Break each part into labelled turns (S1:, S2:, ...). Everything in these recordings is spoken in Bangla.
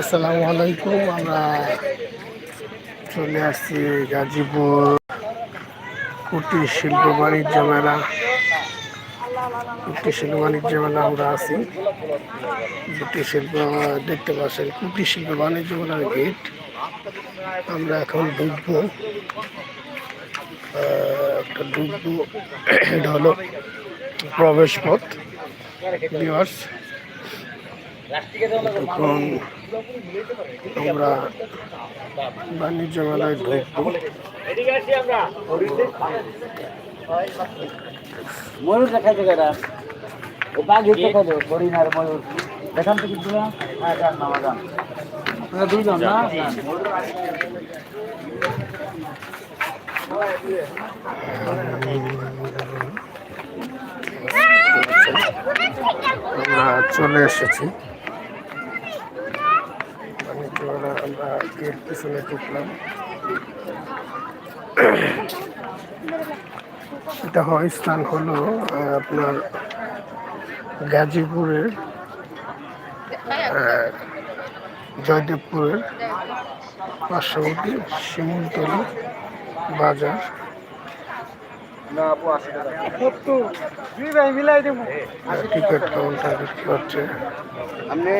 S1: আসসালামু আলাইকুম, আমরা চলে আসছি গাজীপুর কুটির শিল্প বাণিজ্য মেলা। কুটির শিল্প বাণিজ্য মেলা আমরা আছি। কুটির শিল্প, দেখতে পাচ্ছেন, কুটির শিল্প বাণিজ্য মেলার গেট। আমরা এখন ঢুকবো একটা ঢুকবো এটা হলো প্রবেশ পথ ভিউয়ার্স তখন আমরা বাণিজ্য মেলায় ঢুকবো।
S2: ময়ূর হরিণ আর ময়ূর। দেখান আপনারা দুইজন না?
S1: আমরা চলে এসেছি। আমরা গেট পিছনে ঢুকলাম। এটা হয় স্থান হলো আপনার গাজীপুরের জয়দেবপুরের পার্শ্ববর্তী শিমুলতলি বাজার।
S2: না আপু আশি টাকা। দুই ভাই মিলাই দেবো।
S1: টিকিট কাউন্টার দেখতে পাচ্ছে
S2: আপনি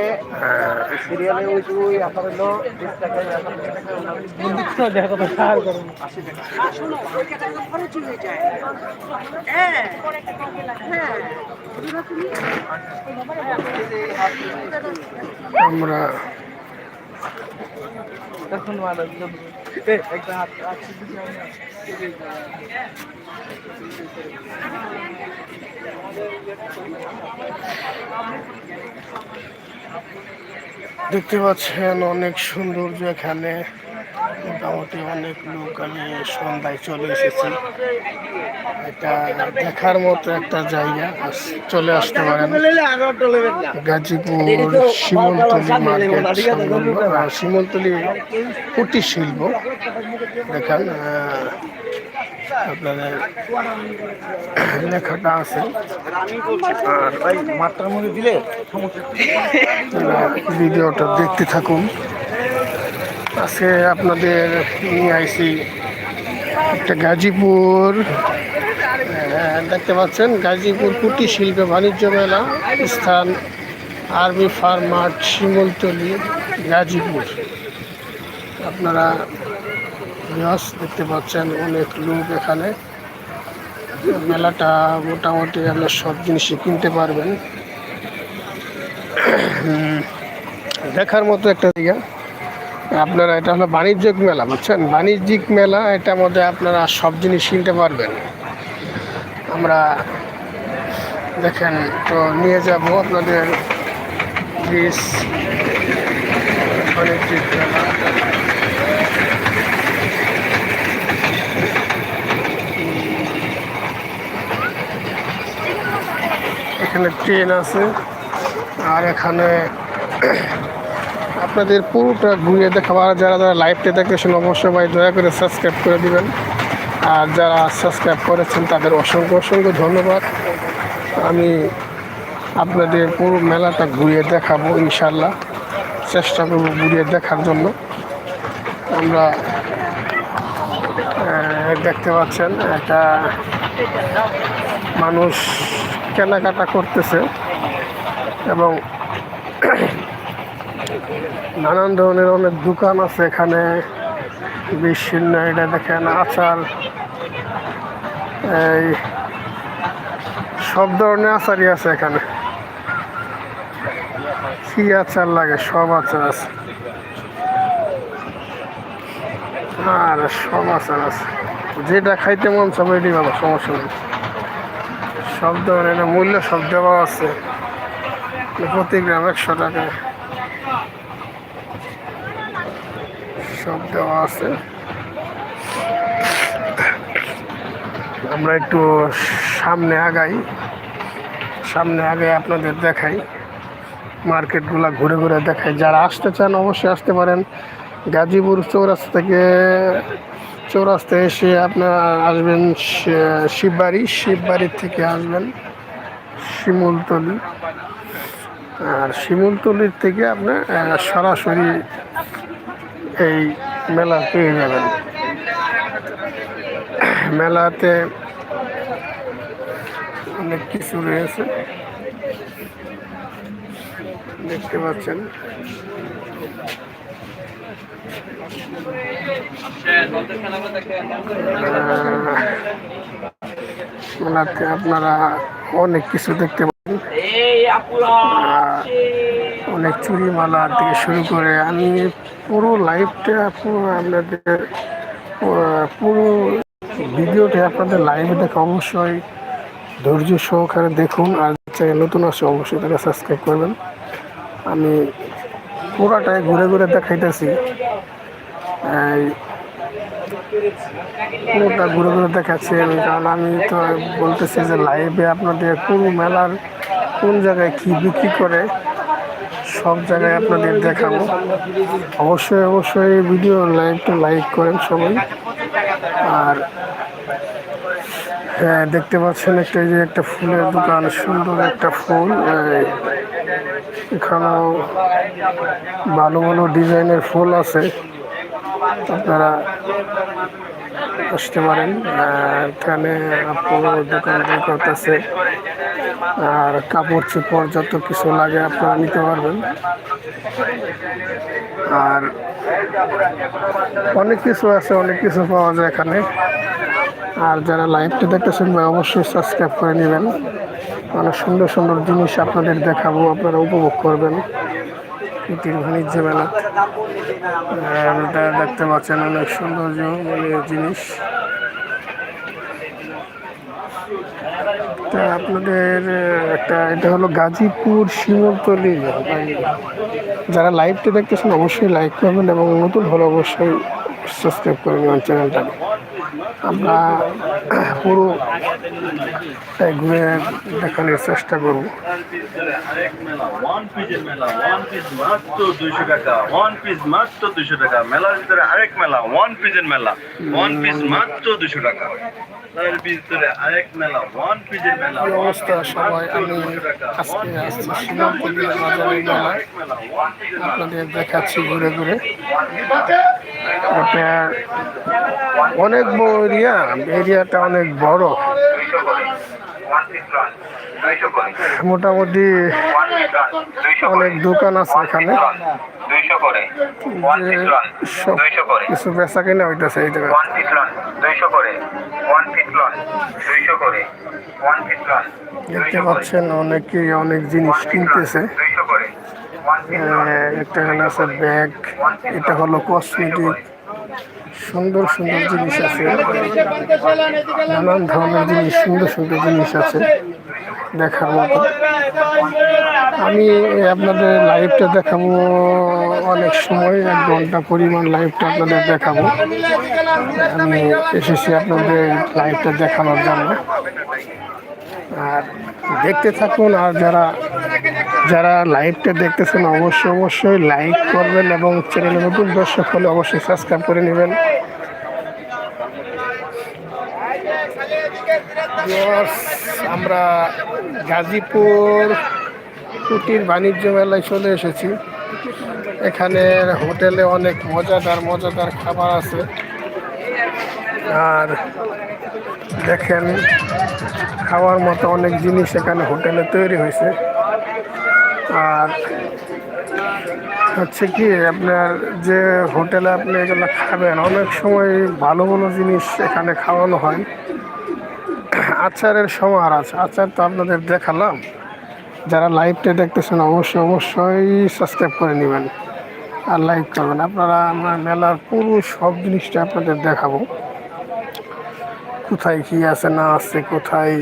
S2: সিরিয়ালে ওই যে ওই আপনার হলো বিশ টাকা দেখা কথা সার করেন আশি টাকা।
S1: আমরা
S2: এখন যাবে একটা হাত
S1: দেখতে পাচ্ছেন অনেক সৌন্দর্য এখানে। মোটামুটি অনেক লোক আমি সন্ধ্যায় চলে এসেছি। এটা দেখার মতো একটা জায়গা চলে আসতে পারেন। গাজীপুর শিমলতলি মার্কেট সংলগ্ন, শিমলতলি কুটির শিল্প। দেখেন আপনাদের লেখাটা আছে। আর
S2: মাত্রার মধ্যে দিলে
S1: ভিডিওটা দেখতে থাকুন। আজকে আপনাদের নিয়ে আইছি একটা গাজীপুর আহ, দেখতে পাচ্ছেন গাজীপুর কুটির শিল্প বাণিজ্য মেলা স্থান army farm mart Shimultali Gazipur. আপনারা বিয়াস দেখতে পাচ্ছেন অনেক লোক এখানে। মেলাটা মোটামুটি আপনার সব জিনিসই কিনতে পারবেন। দেখার মতো একটা জায়গা। আপনারা, এটা হলো বাণিজ্যিক মেলা, বুঝছেন? বাণিজ্যিক মেলা, এটার মধ্যে আপনারা সব জিনিস কিনতে পারবেন। আমরা দেখেন, তো নিয়ে যাব আপনাদের বাণিজ্যিক মেলা। এখানে ট্রেন আছে, আর এখানে আপনাদের পুরোটা ঘুরিয়ে দেখাবার যারা যারা লাইভটা দেখতেছেন অবশ্যই ভাই দয়া করে সাবস্ক্রাইব করে দিবেন। আর যারা সাবস্ক্রাইব করেছেন, তাদের অসংখ্য অসংখ্য ধন্যবাদ। আমি আপনাদের পুরো মেলাটা ঘুরিয়ে দেখাবো ইনশাল্লাহ চেষ্টা করব ঘুরিয়ে দেখার জন্য। আমরা দেখতে পাচ্ছেন, একটা মানুষ কেনাকাটা করতেছে। এবং নানান ধরনের অনেক দোকান আছে এখানে। বিচ্ছিন্ন এটা দেখেন আচার। এই সব ধরনের আচারই আছে এখানে। কি আচার লাগে? সব আচার আছে। আর সব আচার আছে। যেটা খাইতে মন সব এটি ভালো, সমস্যা নেই। সব ধরনের মূল্য সব দেওয়া আছে। প্রতি গ্রাম একশো টাকা। সব দেওয়া আছে। আমরা একটু সামনে আগাই। সামনে আগে আপনাদের দেখাই। মার্কেটগুলো ঘুরে ঘুরে দেখাই। যারা আসতে চান অবশ্যই আসতে পারেন। গাজীপুর চৌরাস্তা থেকে চৌরাস্তা এসে আপনার আসবেন শিববাড়ি। শিববাড়ির থেকে আসবেন শিমুলতলি। আর শিমুলতলির থেকে আপনার সরাসরি এই মেলা পেয়ে যাবেন মেলাতে অনেক কিছু রয়েছে। দেখতে পাচ্ছেন। মেলাতে আপনারা অনেক কিছু দেখতে পাবেন অনেক চুরি মালা থেকে শুরু করে আমি পুরো লাইভটা পুরো আপনাদের পুরো ভিডিওটা আপনাদের লাইভে দেখে অবশ্যই ধৈর্য সহকারে দেখুন আর চ্যানেল নতুন আসে অবশ্যই তারা সাবস্ক্রাইব করবেন। আমি পুরাটাই ঘুরে ঘুরে দেখাইতেছি। পুরোটা ঘুরে ঘুরে দেখাচ্ছি আমি, কারণ আমি তো বলতেছি যে লাইভে আপনাদের পুরো মেলার কোন জায়গায় কি বিক্রি করে সব জায়গায় আপনাদের দেখাবো। অবশ্যই অবশ্যই ভিডিও লাইভটা লাইক করেন সবাই। আর হ্যাঁ দেখতে পাচ্ছেন একটা যে একটা ফুলের দোকান, সুন্দর একটা ফুল। এখানেও ভালো ভালো ডিজাইনের ফুল আছে। আপনারা আসতে পারেন। এখানে আপনার দোকান করতেছে। আর কাপড় চোপড় যত কিছু লাগে আপনারা নিতে পারবেন। আর অনেক কিছু আছে, অনেক কিছু পাওয়া যায় এখানে। আর যারা লাইভটা দেখতেছেন ভাই, অবশ্যই সাবস্ক্রাইব করে নেবেন। অনেক সুন্দর সুন্দর জিনিস আপনাদের দেখাবো, আপনারা উপভোগ করবেন। কুটির বাণিজ্য মেলা এটা দেখতে পাচ্ছেন অনেক সৌন্দর্য জিনিস। তা আপনাদের, একটা, এটা হলো গাজীপুর শিমলতলি যারা লাইভটা দেখতেছেন, অবশ্যই লাইক করবেন এবং নতুন হলে অবশ্যই সাবস্ক্রাইব করে নেবেন চ্যানেলটাকে আমরা পুরো ঘুরে দেখানোর চেষ্টা করব।
S3: টাকা ওয়ান পিস মাত্র টাকা মেলার ভিতরে আরেক মেলা ওয়ান পিসের মেলা ওয়ান পিস মাত্র দুইশো টাকা
S1: অবস্থা সবাই দেখাচ্ছি ঘুরে ঘুরে। অনেক বড় এরিয়া এরিয়াটা অনেক বড়। মোটামুটি অনেক দোকান আছে এখানে। কিছু বেচা কিনা হইতেছে এই জায়গায়। দেখতে পাচ্ছেন অনেকেই অনেক জিনিস কিনতেছে। একটা আছে ব্যাগ এটা হলো কসমেটিক সুন্দর সুন্দর জিনিস আছে। নানান ধরনের জিনিস, সুন্দর সুন্দর জিনিস আছে দেখার মতো। আমি আপনাদের লাইভটা দেখাবো অনেক সময়, এক ঘণ্টা পরিমাণ লাইভটা আপনাদের দেখাবো। আমি এসেছি আপনাদের লাইভটা দেখানোর জন্য। আর দেখতে থাকুন, আর যারা যারা লাইভটা দেখতেছেন, অবশ্যই অবশ্যই লাইক করবেন এবং চ্যানেলে নতুন দর্শক হলে অবশ্যই সাবস্ক্রাইব করে নেবেন। আমরা গাজীপুর কুটির বাণিজ্য মেলায় চলে এসেছি। এখানে হোটেলে অনেক মজাদার মজাদার খাবার আছে। আর দেখেন, খাওয়ার মতো অনেক জিনিস এখানে হোটেলে তৈরি হয়েছে। আর হচ্ছে কি, আপনার যে হোটেলে আপনি এগুলো খাবেন, অনেক সময় ভালো ভালো জিনিস এখানে খাওয়ানো হয়। আচারের সমাহার আছে, আচার তো আপনাদের দেখালাম। যারা লাইভটা দেখতেছেন, অবশ্যই অবশ্যই সাবস্ক্রাইব করে নেবেন আর লাইক করবেন। আপনারা আমরা মেলার পুরো সব জিনিসটা আপনাদের দেখাবো। কোথায় কী আছে, না আছে, কোথায়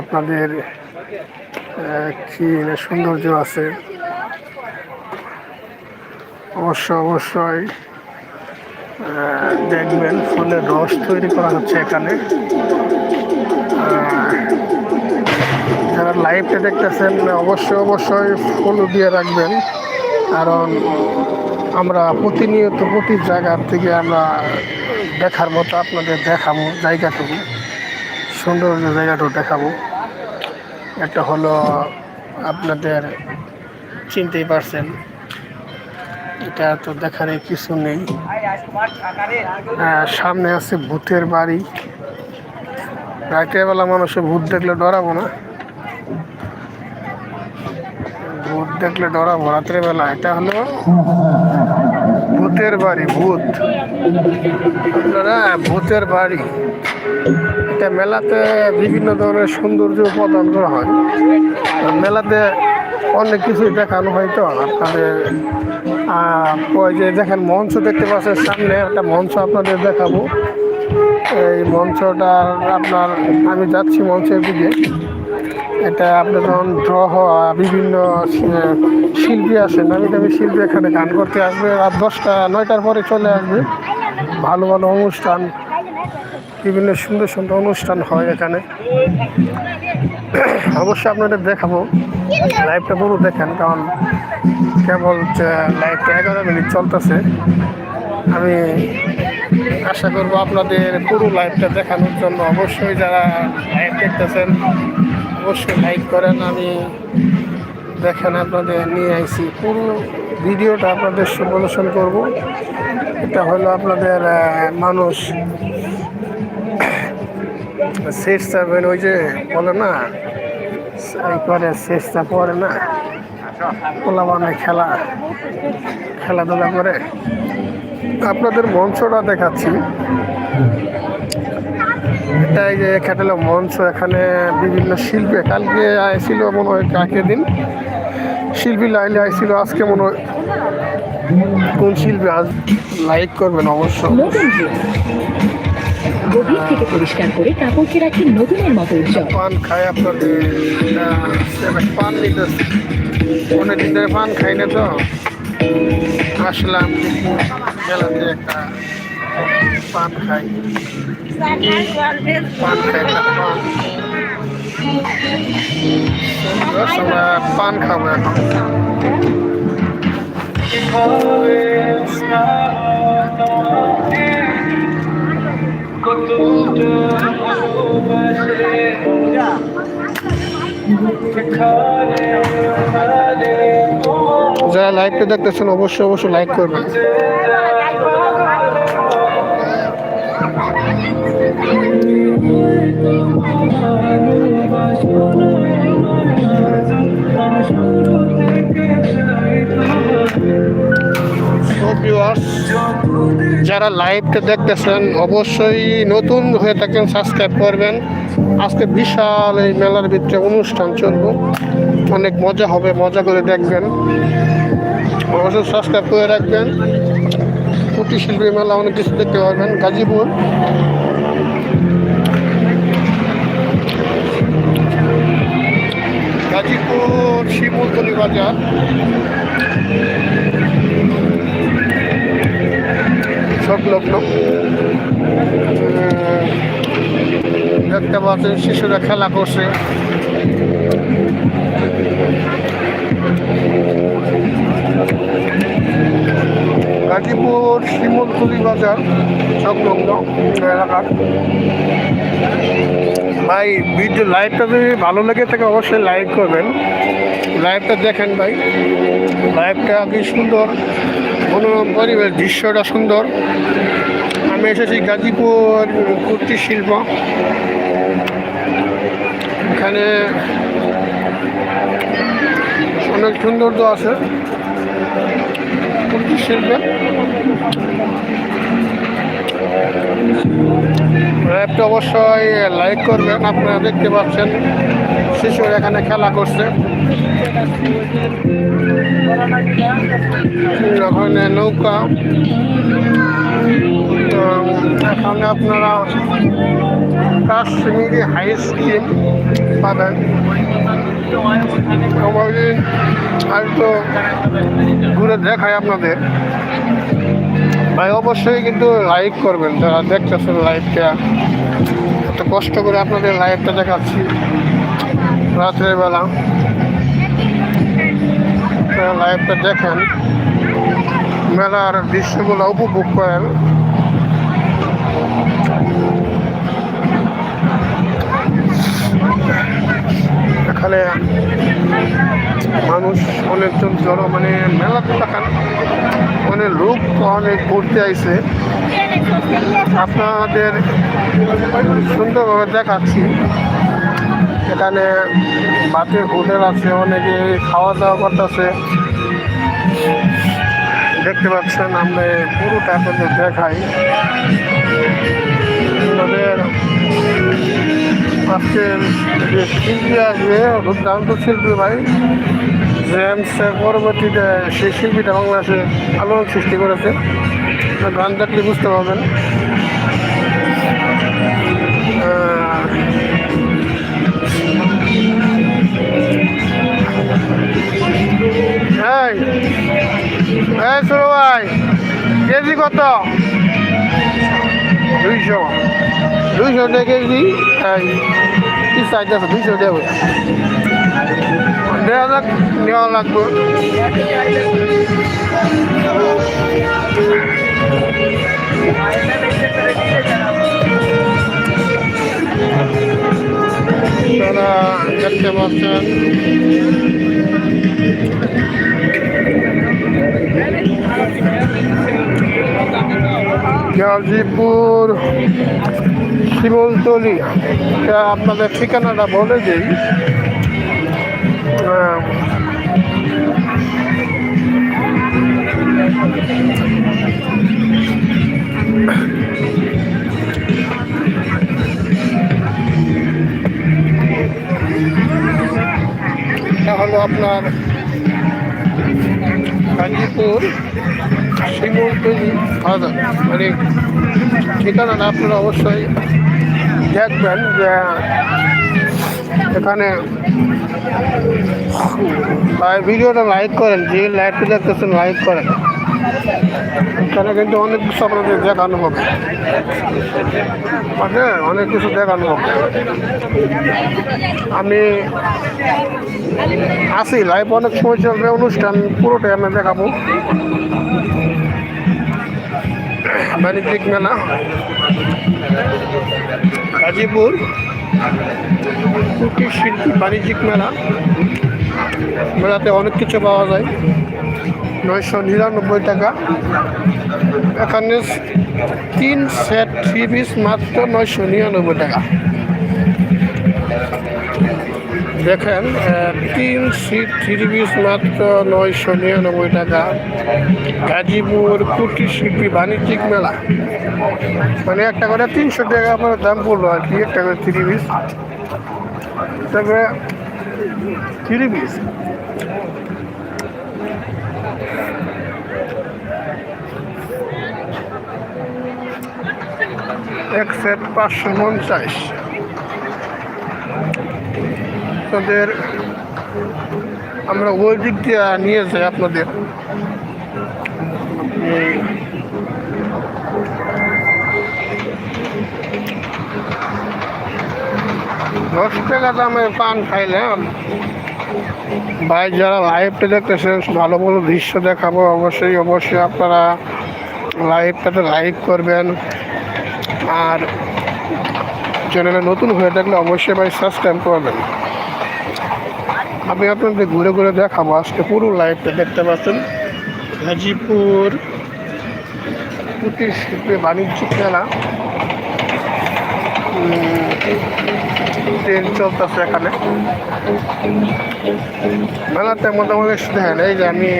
S1: আপনাদের কি সৌন্দর্য আছে। অবশ্য, অবশ্যই দেখবেন, ফুলের রস তৈরি করা হচ্ছে এখানে। যারা লাইভটা দেখতেছেন অবশ্যই অবশ্যই ফুল দিয়ে রাখবেন। কারণ আমরা প্রতিনিয়ত প্রতি জায়গার থেকে আমরা দেখার মতো আপনাদের দেখাবো জায়গাটুকু সৌন্দর্য জায়গাটুকু দেখাবো। একটা হলো আপনাদের চিনতেই পারছেন। এটা তো দেখার কিছু নেই। আহ, সামনে আছে ভূতের বাড়ি। রাতের বেলা মানুষে ভূত দেখলে ডরাবো না। ভূত দেখলে ডরাবো রাত্রে বেলা এটা হলো ভূতের বাড়ি ভূত। ভূতের বাড়ি। এটা মেলাতে বিভিন্ন ধরনের সৌন্দর্য উপাদান করা হয়। মেলাতে অনেক কিছু দেখানো হয় তো আপনাদের ওই যে দেখেন মঞ্চ দেখতে পাচ্ছেন সামনে একটা মঞ্চ আপনাদের দেখাবো। এই মঞ্চটা আপনার, আমি যাচ্ছি মঞ্চের দিকে। এটা আপনার যখন ড্র হওয়া বিভিন্ন শিল্পী আসে নামি দামি শিল্পী এখানে গান করতে আসবে। রাত দশটা, নয়টার পরে চলে আসবে। ভালো ভালো অনুষ্ঠান। বিভিন্ন সুন্দর সুন্দর অনুষ্ঠান হয় এখানে। অবশ্যই আপনাদের দেখাবো। লাইভটা পুরো দেখেন, কারণ কেবল লাইভটা এগারো মিনিট চলতেছে। আমি আশা করব আপনাদের পুরো লাইভটা দেখানোর জন্য অবশ্যই যারা লাইভ দেখতেছেন, অবশ্যই লাইক করেন। আমি দেখেন আপনাদের নিয়ে আইছি। পুরো ভিডিওটা আপনাদের সুপ্রদর্শন করব। এটা হলো আপনাদের মানুষ। শেষ চাবেন ওই যে বলে না? করে শেষটা পরে না? পোলা মানে খেলা, খেলাধুলা করে। আপনাদের মঞ্চটা দেখাচ্ছি। এই যে হলো মঞ্চ, এখানে বিভিন্ন শিল্পী, কালকে আইছিল মনে হয় কাকে দিন। শিল্পী লাইলে আইছিল, আজকে মনে হয় কোন শিল্পী আজ লাইক করবেন অবশ্য।
S4: গভীর থেকে পরিষ্কার করে কাপড়কে রাখি নতুনের মতো উজ্জ্বল।
S1: পান খায় আপনাদের পান নিতেছে। অনেকদিন ধরে পান খাই না তো। আসলাম মেলাতে একটা পান খাই। পান খাই পান। পান খাব এখন। যারা লাইভটা দেখতেছেন অবশ্যই অবশ্যই লাইক করবেন। Viewers, যারা লাইভটা দেখতেছেন অবশ্যই নতুন হয়ে থাকেন সাবস্ক্রাইব করবেন। আজকে বিশাল এই মেলার ভিতরে অনুষ্ঠান চলবে। অনেক মজা হবে মজা করে দেখবেন। অবশ্যই সাবস্ক্রাইব করে রাখবেন। কুটির শিল্পী মেলা অনেক কিছু দেখতে পারবেন গাজীপুর। গাজীপুর শিমুলতলি বাজার। সংলগ্ন দেখতে পাচ্ছেন শিশুরা খেলা করছে। গাজীপুর শিমুলতলি বাজার, সংলগ্ন এলাকার। ভাই, ভিডিও লাইভটা যদি ভালো লেগে থাকে, অবশ্যই লাইক করবেন। লাইভটা দেখেন ভাই। লাইভটা কি সুন্দর। মনোরম পরিবেশ, দৃশ্যটা সুন্দর। আমি এসেছি গাজীপুর কুটির শিল্প। এখানে অনেক সৌন্দর্য আছে কুটির শিল্পে। লাইভটা অবশ্যই লাইক করবেন, আপনারা দেখতে পাচ্ছেন। শিশুরা এখানে খেলা করছে। ওখানে নৌকা। তো এখানে আপনারা কাশ্মীরি হাই স্কিম পাবেন। কোনোদিন আর তো ঘুরে দেখায় আপনাদের। ভাই, অবশ্যই কিন্তু লাইক করবেন, যারা দেখতেছেন লাইভটা এত কষ্ট করে আপনাদের লাইভটা দেখাচ্ছি রাত্রের বেলা। আপনারা লাইভটা দেখেন। মেলার দৃশ্যগুলো উপভোগ করেন। এখানে মানুষ অনেকজন জড়ো মানে মেলা দেখান। অনেক লোক অনেক ঘুরতে আইছে। আপনাদের সুন্দরভাবে দেখাচ্ছি। এখানে বাতের হোটেল আছে, অনেকে খাওয়া দাওয়া করতেছে। দেখতে পাচ্ছেন, আমরা পুরোটা আপনাদের দেখাই। আমাদের যে শিল্পী শিল্পী ভাই পরবর্তীতে সেই শিল্পীটা বাংলাদেশে আলোড়ন সৃষ্টি করেছে। গান দেখলে বুঝতে পারবেন। এই এই ছোট ভাই। কেজি কত? দুইশো। দুইশো টাকা কেজি। এই, কি সাইজ আছে? দুইশো টাকা দেওয়া যাক নেওয়া লাগবে। দেখতে পাচ্ছেন। গাজীপুর শিমলতলি। এটা আপনাদের ঠিকানাটা বলে দিই। আহ, এটা হলো আপনার গাজীপুর শিমুলতলি ফাদার মানে ঠিকানাটা আপনারা অবশ্যই দেখবেন, যে এখানে ভিডিওটা লাইক করেন, যে লাইকটা দেখতেছেন, লাইক করেন। এখানে কিন্তু অনেক কিছু আপনাদের দেখানো হবে। মানে অনেক কিছু দেখানো হবে। আমি আসি লাইভ অনেক সময় চলবে অনুষ্ঠান, পুরোটাই আমি দেখাবো। বাণিজ্যিক মেলা। গাজীপুর। কুটির শিল্পী বাণিজ্যিক মেলা। মেলাতে অনেক কিছু পাওয়া যায়। নয়শো নিরানব্বই টাকা। এখানে তিন সেট থ্রি পিস মাত্র নয়শো নিরানব্বই টাকা। দেখেন তিন সিট থ্রি পিস মাত্র নয়শো নিরানব্বই টাকা। গাজীপুর কুটির শিল্পী বাণিজ্যিক মেলা। মানে একটা করে তিনশো টাকা আপনার দাম পড়ল আর কি, একটা করে থ্রি পিস। তারপরে থ্রি পিস। এক সেট পাঁচশো পঞ্চাশ। আপনাদের আমরা ওই দিক দিয়ে নিয়ে যাই আপনাদের। দশ টাকা দামে পান খাইলাম। ভাই, যারা লাইভটা দেখতেছেন, ভালো ভালো দৃশ্য দেখাবো। অবশ্যই অবশ্যই আপনারা লাইভটাতে লাইক করবেন। আর চ্যানেলে নতুন হয়ে থাকলে অবশ্যই ভাই সাবস্ক্রাইব করবেন। আমি আপনাদের ঘুরে ঘুরে দেখাবো আজকে পুরো লাইভটা দেখতে পাচ্ছেন। গাজীপুর কুটির শিল্পী বাণিজ্যিক মেলা ট্রেন চলতেছে এখানে। মেলাতে মোটামুটি দেখেন এই যে আমি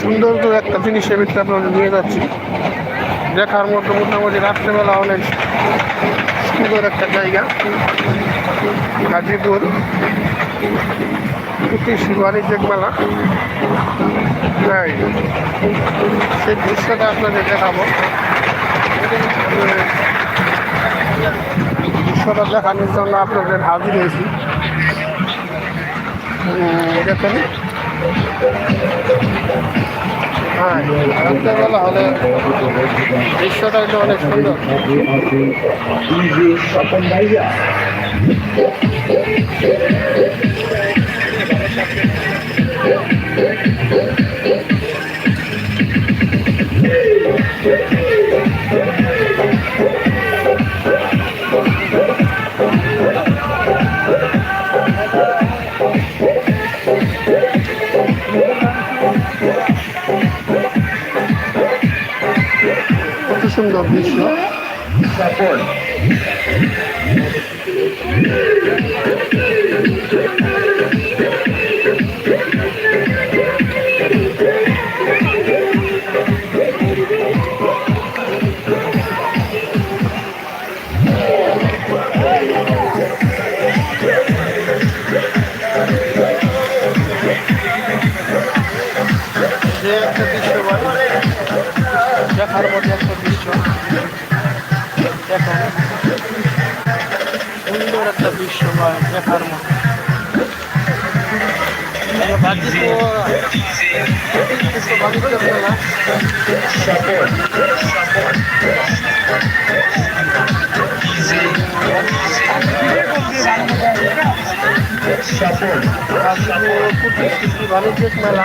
S1: সুন্দর একটা জিনিসের ভিতরে আপনাদের নিয়ে যাচ্ছি। দেখার মতো মোটামুটি রাত্রেবেলা অনেক সুন্দর একটা জায়গা। গাজীপুর। কৃষি বাণিজ্যিক মেলা। সেই দৃশ্যটা আপনাদের দেখাবো। দৃশ্যটা দেখানোর জন্য আপনাদের হাজির হয়েছি। দেখেন। হ্যাঁ রাত্রেবেলা দৃশ্যটা একটু অনেক সুন্দর Thank you. সুন্দর দৃশ্য। যে দেখার মতো বাণিজ্যিক মেলা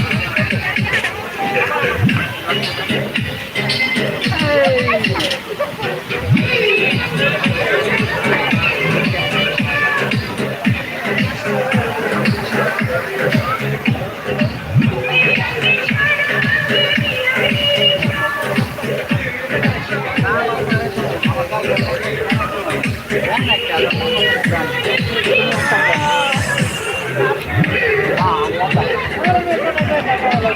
S1: Thank you.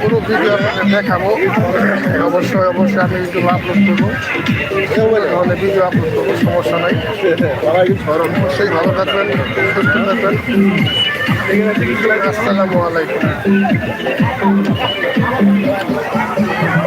S1: পুরো ভিডিও আপনাদের দেখাবো। অবশ্যই অবশ্যই আমি ইউটিউব আপলোড করব। ধরনের ভিডিও আপলোড করব, সমস্যা নাই। অবশ্যই ভালো থাকবেন, সুস্থ থাকবেন। আসসালামু আলাইকুম।